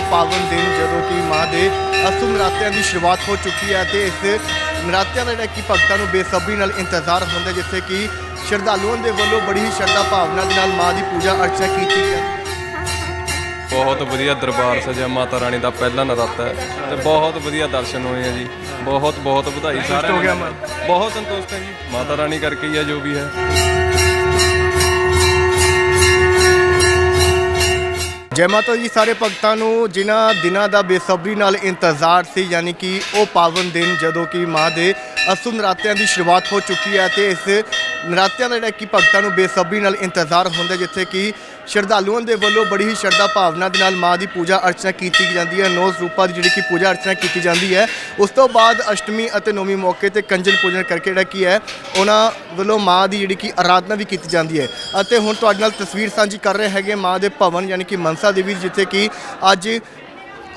ਉਹ ਪਾਵਨ ਦਿਨ ਜਦੋਂ ਕਿ ਮਾਂ ਦੇ ਅਸੂ ਨਰਾਤਿਆਂ ਦੀ ਸ਼ੁਰੂਆਤ ਹੋ ਚੁੱਕੀ ਹੈ ਤੇ ਇਸ ਨਰਾਤਿਆਂ ਦਾ ਜਿਹੜਾ ਕਿ ਭਗਤਾਂ ਨੂੰ ਬੇਸਬਰੀ ਨਾਲ ਇੰਤਜ਼ਾਰ ਹੁੰਦਾ ਜਿੱਥੇ ਕਿ ਸ਼ਰਧਾਲੂਆਂ ਦੇ ਵੱਲੋਂ ਬੜੀ ਹੀ ਸ਼ਰਧਾ ਭਾਵਨਾ ਦੇ ਨਾਲ ਮਾਂ ਦੀ ਪੂਜਾ ਅਰਚਨਾ ਕੀਤੀ ਗਈ ਹੈ। ਬਹੁਤ ਵਧੀਆ ਦਰਬਾਰ ਸਜਿਆ ਮਾਤਾ ਰਾਣੀ ਦਾ ਪਹਿਲਾ ਨਰਾਤਾ ਹੈ ਤੇ ਬਹੁਤ ਵਧੀਆ ਦਰਸ਼ਨ ਹੋਏ ਆ ਜੀ। ਬਹੁਤ ਬਹੁਤ ਵਧਾਈ ਸਾਰਿਆਂ ਹੋ ਗਿਆ ਨੂੰ। ਬਹੁਤ ਸੰਤੁਸ਼ਟ ਹੈ ਜੀ। ਮਾਤਾ ਰਾਣੀ ਕਰਕੇ ਹੀ ਆ ਜੋ ਵੀ ਹੈ। ਜੈ ਮਾਤਾ ਜੀ ਸਾਰੇ ਭਗਤਾਂ ਨੂੰ ਜਿਨ੍ਹਾਂ ਦਿਨਾਂ ਦਾ ਬੇਸਬਰੀ ਨਾਲ ਇੰਤਜ਼ਾਰ ਸੀ, ਯਾਨੀ ਕਿ ਉਹ ਪਾਵਨ ਦਿਨ ਜਦੋਂ ਕਿ ਮਾਂ ਦੇ ਅਸੂ ਨਰਾਤਿਆਂ ਦੀ ਸ਼ੁਰੂਆਤ ਹੋ ਚੁੱਕੀ ਹੈ ਤੇ ਇਸ ਨਰਾਤਿਆਂ ਦਾ ਜਿਹੜਾ ਕਿ ਭਗਤਾਂ ਨੂੰ ਬੇਸਬਰੀ ਨਾਲ ਇੰਤਜ਼ਾਰ ਹੁੰਦਾ ਜਿੱਥੇ ਕਿ ਸ਼ਰਧਾਲੂਆਂ ਦੇ ਵੱਲੋਂ ਬੜੀ ਹੀ ਸ਼ਰਧਾ ਭਾਵਨਾ ਦੇ ਨਾਲ ਮਾਂ ਦੀ ਪੂਜਾ ਅਰਚਨਾ ਕੀਤੀ ਜਾਂਦੀ ਹੈ ਨੌ ਸਰੂਪਾਂ ਦੀ ਜਿਹੜੀ ਕਿ ਪੂਜਾ ਅਰਚਨਾ ਕੀਤੀ ਜਾਂਦੀ ਹੈ। ਉਸ ਤੋਂ ਬਾਅਦ ਅਸ਼ਟਮੀ ਅਤੇ ਨੌਵੀਂ ਮੌਕੇ ਤੇ ਕੰਜਨ ਪੂਜਨ ਕਰਕੇ ਜਿਹੜਾ ਕੀ ਹੈ, ਉਹਨਾਂ ਵੱਲੋਂ ਮਾਂ ਦੀ ਜਿਹੜੀ ਕਿ ਆਰਾਧਨਾ ਵੀ ਕੀਤੀ ਜਾਂਦੀ ਹੈ। ਅਤੇ ਹੁਣ ਤੁਹਾਡੇ ਨਾਲ ਤਸਵੀਰ ਸਾਂਝੀ ਕਰ ਰਹੇ ਹੈਗੇ ਮਾਂ ਦੇ ਭਵਨ, ਯਾਨੀ ਕਿ ਦੇ ਵਿੱਚ ਜਿੱਥੇ ਕਿ ਅੱਜ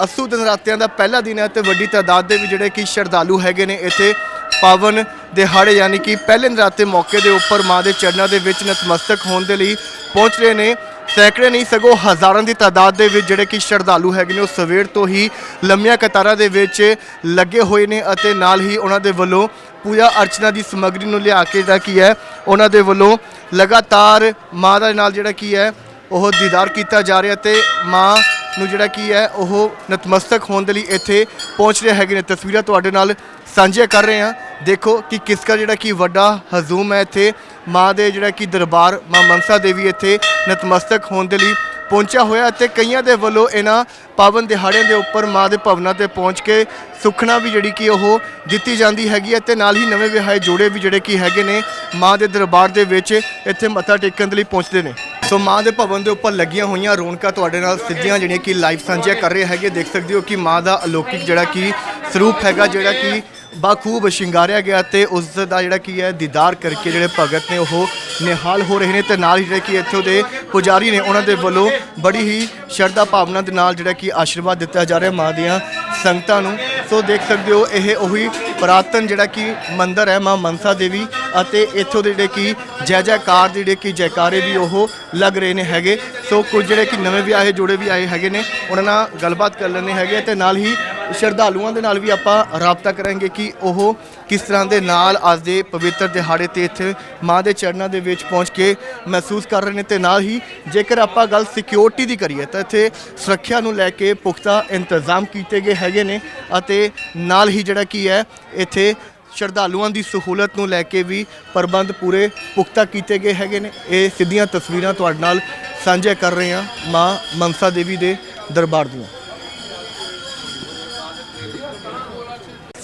ਅਸੂ ਦਿਨ ਰਾਤਿਆਂ ਦਾ ਪਹਿਲਾ ਦਿਨ ਹੈ ਤੇ ਵੱਡੀ ਤਾਦਾਦ ਦੇ ਵਿੱਚ ਜਿਹੜੇ ਕਿ ਸ਼ਰਧਾਲੂ ਹੈਗੇ ਨੇ ਇੱਥੇ ਪਾਵਨ ਦਿਹਾੜੇ ਯਾਨੀ ਕਿ ਪਹਿਲੇ ਨਰਾਤੇ ਮੌਕੇ ਦੇ ਉੱਪਰ ਮਾਂ ਦੇ ਚਰਨਾਂ ਦੇ ਵਿੱਚ ਨਤਮਸਤਕ ਹੋਣ ਦੇ ਲਈ ਪਹੁੰਚ ਰਹੇ ਨੇ। ਸੈਂਕੜੇ ਨਹੀਂ, ਸਗੋਂ ਹਜ਼ਾਰਾਂ ਦੀ ਤਾਦਾਦ ਦੇ ਵਿੱਚ ਜਿਹੜੇ ਕਿ ਸ਼ਰਧਾਲੂ ਹੈਗੇ ਨੇ, ਉਹ ਸਵੇਰ ਤੋਂ ਹੀ ਲੰਮੀਆਂ ਕਤਾਰਾਂ ਦੇ ਵਿੱਚ ਲੱਗੇ ਹੋਏ ਨੇ ਅਤੇ ਨਾਲ ਹੀ ਉਹਨਾਂ ਦੇ ਵੱਲੋਂ ਪੂਜਾ ਅਰਚਨਾ ਦੀ ਸਮੱਗਰੀ ਨੂੰ ਲਿਆ ਕੇ ਜਿਹੜਾ ਕੀ ਹੈ, ਉਹਨਾਂ ਦੇ ਵੱਲੋਂ ਲਗਾਤਾਰ ਮਾਂ ਦੇ ਨਾਲ ਜਿਹੜਾ ਕੀ ਹੈ ਉਹ ਦੀਦਾਰ ਕੀਤਾ ਜਾ ਰਿਹਾ ਤੇ ਮਾਂ ਨੂੰ ਜਿਹੜਾ ਕੀ ਹੈ, ਉਹ ਨਤਮਸਤਕ ਹੋਣ ਦੇ ਲਈ ਇੱਥੇ ਪਹੁੰਚ ਰਹੇ ਹੈਗੇ ਨੇ। ਤਸਵੀਰਾਂ ਤੁਹਾਡੇ ਨਾਲ ਸਾਂਝੀਆਂ ਕਰ ਰਹੇ ਹਾਂ। ਦੇਖੋ ਕਿ ਕਿਸ ਦਾ ਜਿਹੜਾ ਕੀ ਵੱਡਾ ਹਜ਼ੂਮ ਹੈ ਇੱਥੇ। ਮਾਂ ਦੇ ਜਿਹੜਾ ਕੀ ਦਰਬਾਰ, ਮਾਂ ਮਨਸਾ ਦੇਵੀ ਇੱਥੇ ਨਤਮਸਤਕ ਹੋਣ ਦੇ ਲਈ ਪਹੁੰਚਿਆ ਹੋਇਆ ਤੇ ਕਈਆਂ ਦੇ ਵੱਲੋਂ ਇਹਨਾਂ ਪਾਵਨ ਦਿਹਾੜਿਆਂ ਦੇ ਉੱਪਰ ਮਾਂ ਦੇ ਭਵਨਾਂ ਤੇ ਪਹੁੰਚ ਕੇ ਸੁਖਣਾ ਵੀ ਜਿਹੜੀ ਕਿ ਉਹ ਦਿੱਤੀ ਜਾਂਦੀ ਹੈਗੀ ਹੈ ਤੇ ਨਾਲ ਹੀ ਨਵੇਂ ਵਿਆਹੇ ਜੋੜੇ ਵੀ ਜਿਹੜੇ ਕਿ ਹੈਗੇ ਨੇ ਮਾਂ ਦੇ ਦਰਬਾਰ ਦੇ ਵਿੱਚ ਇੱਥੇ ਮੱਥਾ ਟੇਕਣ ਦੇ ਲਈ ਪਹੁੰਚਦੇ ਨੇ। ਸੋ ਮਾਂ ਦੇ ਭਵਨ ਦੇ ਉੱਪਰ ਲੱਗੀਆਂ ਹੋਈਆਂ ਰੌਣਕਾਂ ਤੁਹਾਡੇ ਨਾਲ ਸਿੱਧੀਆਂ ਜਿਹੜੀਆਂ ਕਿ ਲਾਈਵ ਸਾਂਝੀਆਂ ਕਰ ਰਹੇ ਹੈਗੇ। ਦੇਖ ਸਕਦੇ ਹੋ ਕਿ ਮਾਂ ਦਾ ਅਲੌਕਿਕ ਜਿਹੜਾ ਕਿ ਸਰੂਪ ਹੈਗਾ, ਜਿਹੜਾ ਕਿ ਬਾਖੂਬ ਸ਼ਿੰਗਾਰਿਆ ਗਿਆ ਤੇ ਉਸ ਦਾ ਜਿਹੜਾ ਕੀ ਹੈ, ਦੀਦਾਰ ਕਰਕੇ ਜਿਹੜੇ ਭਗਤ ਨੇ ਉਹ ਨਿਹਾਲ ਹੋ ਰਹੇ ਨੇ ਤੇ ਨਾਲ ਹੀ ਜਿਹੜੇ ਕਿ ਇੱਥੋਂ ਦੇ ਪੁਜਾਰੀ ਨੇ, ਉਹਨਾਂ ਦੇ ਵੱਲੋਂ ਬੜੀ ਹੀ ਸ਼ਰਧਾ ਭਾਵਨਾ ਦੇ ਨਾਲ ਜਿਹੜਾ ਕਿ ਆਸ਼ੀਰਵਾਦ ਦਿੱਤਾ ਜਾ ਰਿਹਾ ਮਾਂ ਦੀਆਂ ਸੰਗਤਾਂ ਨੂੰ। ਸੋ ਦੇਖ ਸਕਦੇ ਹੋ, ਇਹ ਉਹੀ ਪ੍ਰਾਤਨ ਜਿਹੜਾ ਕਿ ਮੰਦਿਰ ਹੈ ਮਾਂ ਮਨਸਾ ਦੇਵੀ ਅਤੇ ਇੱਥੋਂ ਦੇ ਜਿਹੜੇ ਕਿ ਜੈ ਜੈਕਾਰ ਦੇ ਜਿਹੜੇ ਕਿ ਜੈਕਾਰੇ ਵੀ ਉਹ ਲੱਗ ਰਹੇ ਨੇ ਹੈਗੇ। ਸੋ ਕੁਝ ਜਿਹੜੇ ਕਿ ਨਵੇਂ ਵੀ ਆਏ ਜੁੜੇ ਵੀ ਆਏ ਹੈਗੇ ਨੇ, ਉਹਨਾਂ ਨਾਲ ਗੱਲਬਾਤ ਕਰ ਲੈਣੇ ਹੈਗੇ ਤੇ ਨਾਲ ਹੀ ਸ਼ਰਧਾਲੂਆਂ ਦੇ ਨਾਲ ਵੀ ਆਪਾਂ ਰਾਬਤਾ ਕਰਾਂਗੇ ਕਿ ਉਹ ਕਿਸ ਤਰ੍ਹਾਂ ਦੇ ਨਾਲ ਅੱਜ ਦੇ ਪਵਿੱਤਰ ਦਿਹਾੜੇ ਤੇ ਇੱਥੇ ਮਾਂ ਦੇ ਚਰਨਾਂ ਦੇ ਵਿੱਚ ਪਹੁੰਚ ਕੇ ਮਹਿਸੂਸ ਕਰ ਰਹੇ ਨੇ ਤੇ ਨਾਲ ਹੀ ਜੇਕਰ ਆਪਾਂ ਗੱਲ ਸਿਕਿਉਰਿਟੀ ਦੀ ਕਰੀਏ ਤਾਂ ਇੱਥੇ ਸੁਰੱਖਿਆ ਨੂੰ ਲੈ ਕੇ ਪੁਖਤਾ ਇੰਤਜ਼ਾਮ ਕੀਤੇ ਗਏ ਹੈਗੇ ਨੇ ਅਤੇ ਨਾਲ ਹੀ ਜਿਹੜਾ ਕੀ ਹੈ, ਇੱਥੇ ਸ਼ਰਧਾਲੂਆਂ ਦੀ ਸਹੂਲਤ ਨੂੰ ਲੈ ਕੇ ਵੀ ਪ੍ਰਬੰਧ ਪੂਰੇ ਪੁਖਤਾ ਕੀਤੇ ਗਏ ਹੈਗੇ ਨੇ। ਇਹ ਸਿੱਧੀਆਂ ਤਸਵੀਰਾਂ ਤੁਹਾਡੇ ਨਾਲ ਸਾਂਝਾ ਕਰ ਰਹੇ ਹਾਂ ਮਾਂ ਮਨਸਾ ਦੇਵੀ ਦੇ ਦਰਬਾਰ ਦੀਆਂ।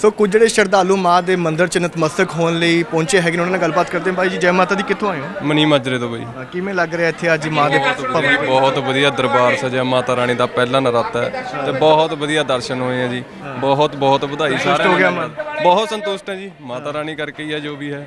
ਸੋ ਕੁਝ ਜਿਹੜੇ ਸ਼ਰਧਾਲੂ ਮਾਂ ਦੇ ਮੰਦਿਰ ਚ ਨਤਮਸਤਕ ਹੋਣ ਲਈ ਪਹੁੰਚੇ ਹੈਗੇ ਨੇ ਉਹਨਾਂ ਨਾਲ ਗੱਲਬਾਤ ਕਰਦੇ ਹਾਂ। ਬਾਈ ਜੀ ਜੈ ਮਾਤਾ ਦੀ ਕਿੱਥੋਂ ਆਏ ਹੋ? ਮਨੀ ਮਾਜਰੇ ਤੋਂ ਬਈ। ਅ, ਕਿਵੇਂ ਲੱਗ ਰਿਹਾ ਇੱਥੇ ਅੱਜ ਮਾਂ ਦੇ ਭਵਨ ਬਹੁਤ ਵਧੀਆ ਦਰਬਾਰ ਸਜਿਆ ਮਾਤਾ ਰਾਣੀ ਦਾ ਪਹਿਲਾ ਨਰਾਤਾ ਹੈ ਤੇ ਬਹੁਤ ਵਧੀਆ ਦਰਸ਼ਨ ਹੋਏ ਆ ਜੀ। ਬਹੁਤ ਬਹੁਤ ਵਧਾਈ ਸਾਰਿਆਂ ਹੋ ਗਿਆ ਨੂੰ। ਬਹੁਤ ਸੰਤੁਸ਼ਟ ਹੈ ਜੀ ਮਾਤਾ ਰਾਣੀ ਕਰਕੇ ਹੀ ਆ ਜੋ ਵੀ ਹੈ।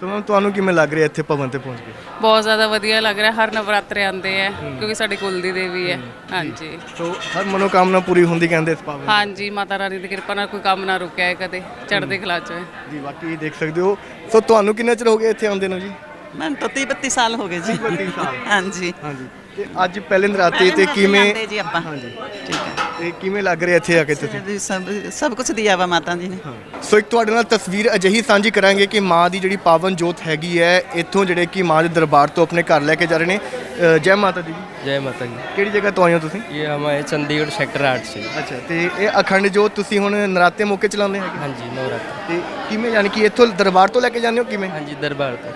ਸੋ ਮੈਮ ਤੁਹਾਨੂੰ ਕਿਵੇਂ ਲੱਗ ਰਿਹਾ ਇੱਥੇ ਭਵਨ ਤੇ ਪਹੁੰਚ ਕੇ? ਬਹੁਤ ਜ਼ਿਆਦਾ ਵਧੀਆ ਲੱਗ ਰਿਹਾ ਹਰ ਨਵਰਾਤਰੇ ਆਉਂਦੇ ਆ ਕਿਉਂਕਿ ਸਾਡੀ ਕੁਲ ਦੀ ਦੇਵੀ ਹੈ। ਹਾਂਜੀ। ਸੋ ਹਰ ਮਨੋਕਾਮਨਾ ਪੂਰੀ ਹੁੰਦੀ ਕਹਿੰਦੇ ਇਸ ਭਵਨ ਹਾਂਜੀ ਮਾਤਾ ਰਾਣੀ ਦੀ ਕਿਰਪਾ ਨਾਲ ਕੋਈ ਕੰਮ ਨਾ ਰੁਕਿਆ ਹੈ ਕਦੇ ਚੜ੍ਹਦੇ ਕਲਾ ਚ। ਹੈ ਜੀ ਬਾਕੀ ਦੇਖ ਸਕਦੇ ਹੋ। ਸੋ ਤੁਹਾਨੂੰ ਕਿੰਨਾ ਚਿਰ ਹੋ ਗਿਆ ਇੱਥੇ ਆਉਂਦੇ ਨੂੰ ਜੀ? ਮੈਨੂੰ ਤਾਂ 30 32 ਸਾਲ ਹੋ ਗਏ ਜੀ। 32 ਸਾਲ। ਹਾਂਜੀ। ਹਾਂਜੀ। ਤੇ ਅੱਜ ਪਹਿਲੇ ਨਰਾਤੇ ਤੇ ਕਿਵੇਂ ਆਉਂਦੇ ਜੀ ਆਪਾਂ। ਹਾਂਜੀ। ਠੀਕ ਹੈ। ਤੇ ਕਿਵੇਂ ਲੱਗ ਰਿਹਾ ਇੱਥੇ ਆ ਕੇ ਤੁਸੀਂ ਜੀ ਸਭ ਸਭ ਕੁਝ ਦਿਆ ਵਾ ਮਾਤਾ ਜੀ ਨੇ ਸੋ ਇੱਕ ਤੁਹਾਡੇ ਨਾਲ ਤਸਵੀਰ ਅਜਿਹੀ ਸਾਂਝੀ ਕਰਾਂਗੇ ਕਿ ਮਾਂ ਦੀ ਜਿਹੜੀ ਪਾਵਨ ਜੋਤ ਹੈਗੀ ਹੈ ਇੱਥੋਂ ਜਿਹੜੇ ਕਿ ਮਾਂ ਦੇ ਦਰਬਾਰ ਤੋਂ ਆਪਣੇ ਘਰ ਲੈ ਕੇ ਜਾ ਰਹੇ ਨੇ ਅ, ਜੈ ਮਾਤਾ ਦੀ ਜੀ जय माता की ਕਿਹੜੀ ਜਗ੍ਹਾ ਤੋਂ ਆਏ ਹੋ ਤੁਸੀਂ ये हमारे चंडीगढ़ सेक्टर आठ से ਅੱਛਾ ਤੇ ਇਹ ਅਖੰਡ ਜੋਤ ਤੁਸੀਂ ਹੁਣ ਨਰਾਤੇ ਮੌਕੇ ਚਲਾਉਂਦੇ ਹੈਗੇ हाँ जी नवरात्र ਤੇ ਕਿਵੇਂ ਯਾਨੀ ਕਿ ਇੱਥੋਂ ਦਰਬਾਰ ਤੋਂ ਲੈ ਕੇ ਜਾਂਦੇ ਹੋ ਕਿਵੇਂ हाँ जी दरबार तो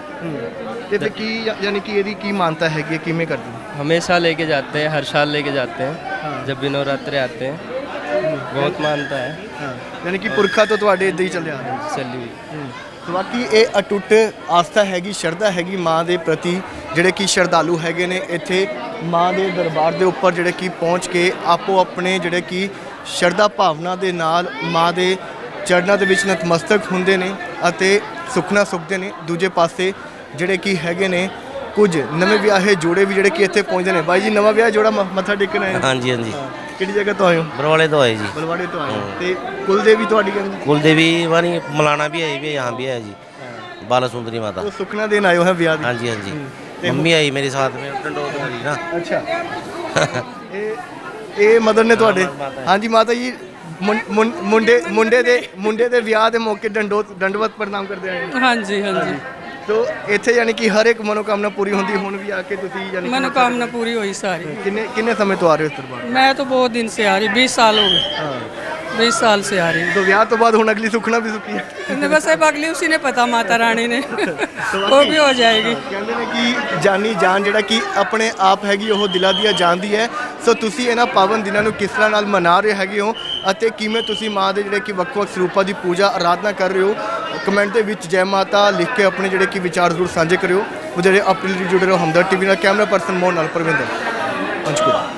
ਤੇ ਫਿਰ ਕੀ ਯਾ- ਯਾਨੀ ਕਿ ਇਹਦੀ ਕੀ ਮਾਨਤਾ ਹੈਗੀ ਹੈ ਕਿਵੇਂ ਕਰਦੇ ਹੋ हमेशा लेके जाते हैं हर साल लेके जाते हैं जब भी नवरात्रे आते हैं बहुत मानता है ਹਾਂ ਯਾਨੀ ਕਿ ਪੁਰਖਾ ਤੋਂ ਤੁਹਾਡੇ ਇਦਾਂ ਹੀ ਚੱਲਿਆ ਆ ਰਿਹਾ चली हुई ਸੋ ਬਾਕੀ ਇਹ ਅਟੁੱਟ ਆਸਥਾ ਹੈਗੀ ਸ਼ਰਧਾ ਹੈਗੀ ਮਾਂ ਦੇ ਪ੍ਰਤੀ ਜਿਹੜੇ ਕਿ ਸ਼ਰਧਾਲੂ ਹੈਗੇ ਨੇ ਇੱਥੇ ਮਾਂ ਦੇ ਦਰਬਾਰ ਦੇ ਉੱਪਰ ਜਿਹੜੇ ਕਿ ਪਹੁੰਚ ਕੇ ਆਪੋ ਆਪਣੇ ਜਿਹੜੇ ਕਿ ਸ਼ਰਧਾ ਭਾਵਨਾ ਦੇ ਨਾਲ ਮਾਂ ਦੇ ਚਰਨਾਂ ਦੇ ਵਿੱਚ ਨਤਮਸਤਕ ਹੁੰਦੇ ਨੇ ਅਤੇ ਸੁਖਨਾ ਸੁਖਦੇ ਨੇ ਦੂਜੇ ਪਾਸੇ ਜਿਹੜੇ ਕਿ ਹੈਗੇ ਨੇ ਕੁਝ ਨਵੇਂ ਵਿਆਹੇ ਜੋੜੇ ਵੀ ਜਿਹੜੇ ਕਿ ਇੱਥੇ ਪਹੁੰਚਦੇ ਨੇ ਬਾਈ ਜੀ ਨਵਾਂ ਵਿਆਹ ਜੋੜਾ ਮ- ਮੱਥਾ ਟੇਕਣ ਆਏ ਹੋ? ਹਾਂਜੀ ਹਾਂਜੀ ਕਿਹੜੀ ਜਗ੍ਹਾ ਤੋਂ ਆਏ ਹੋ बरवाले तो है जी ਬਲਵਾੜੇ ਤੋਂ ਆਏ ਹੋ ਤੇ ਕੁਲਦੇਵੀ ਤੁਹਾਡੀ ਕਹਿੰਦੇ कुल देवी वाली मलाना भी है भी है, यहाँ भी है जी बाला सुंदरी माता ਉਹ ਸੁਖਨਾ ਦੇਣ ਆਏ ਹੋ ਹੈ ਵਿਆਹ ਦੀ हाँ जी हाँ जी मम्मी आई मेरे साथ में डंडोत वाली ना ਅੱਛਾ ਇਹ ਇਹ ਮਦਰ ਨੇ ਤੁਹਾਡੇ ਹਾਂਜੀ ਮਾਤਾ ਜੀ ਮੁੰ- ਮੁੰ- ਮੁੰਡੇ ਮੁੰਡੇ ਦੇ ਮੁੰਡੇ ਦੇ ਵਿਆਹ ਦੇ ਮੌਕੇ ਡੰਡੋ ਦੰਡਵਤ ਪ੍ਰਣਾਮ ਕਰਦੇ ਆਏ ਹੋ। ਹਾਂਜੀ ਹਾਂਜੀ ਤੋ ਇੱਥੇ ਯਾਨੀ ਕਿ ਹਰ ਇੱਕ ਮਨੋਕਾਮਨਾ ਪੂਰੀ ਹੁੰਦੀ ਹੁਣ ਵੀ ਆ ਕੇ ਤੁਸੀਂ ਯਾਨੀ ਕਿ मनोकामना पूरी हुई सारी ਕਿੰਨੇ ਕਿੰਨੇ ਸਮੇਂ ਤੋਂ ਆ ਰਹੇ ਹੋ ਇਸ ਦਰਬਾਰ मैं तो बहुत दिन से आ रही बीस साल हो गए ਹਾਂ बीस साल से आ रही ਤੋ ਵਿਆਹ ਤੋਂ ਬਾਅਦ ਹੁਣ ਅਗਲੀ ਸੁਖਣਾ ਵੀ ਸੁਖੀ ਹੈ हूँ बस अब अगली उसी ने पता माता रानी ने वो भी हो जाएगी ਕਹਿੰਦੇ ਨੇ ਕਿ ਜਾਨੀ ਜਾਨ ਜਿਹੜਾ ਕਿ ਆਪਣੇ ਆਪ ਹੈਗੀ ਉਹ ਦਿਲਾਂ ਦੀਆਂ ਜਾਣਦੀ ਹੈ ਸੋ ਤੁਸੀਂ ਇਹਨਾਂ ਪਾਵਨ ਦਿਨਾਂ ਨੂੰ ਕਿਸ ਤਰ੍ਹਾਂ ਨਾਲ ਮਨਾ ਰਹੇ ਹੈਗੇ ਹੋ ਅਤੇ ਕਿਵੇਂ ਤੁਸੀਂ ਮਾਂ ਦੇ ਜਿਹੜੇ ਕਿ ਵੱਖ-ਵੱਖ ਸਰੂਪਾਂ ਦੀ ਪੂਜਾ ਆਰਾਧਨਾ ਕਰ ਰਹੇ ਹੋ ਕਮੈਂਟ ਦੇ ਵਿੱਚ ਜੈ ਮਾਤਾ ਲਿਖ ਕੇ ਆਪਣੇ ਜਿਹੜੇ ਕਿ ਵਿਚਾਰ ਜ਼ਰੂਰ ਸਾਂਝੇ ਕਰਿਓ। ਉਹ ਜਿਹੜੇ ਆਪਣੇ ਲਈ ਜੁੜੇ ਰਹੋ ਹਮਦਰ ਟੀਵੀ ਨਾਲ। ਕੈਮਰਾ ਪਰਸਨ ਮੋਹਨ ਨਾਲ ਪਰਵਿੰਦਰ। ਪੰਚਕੂਲਾ।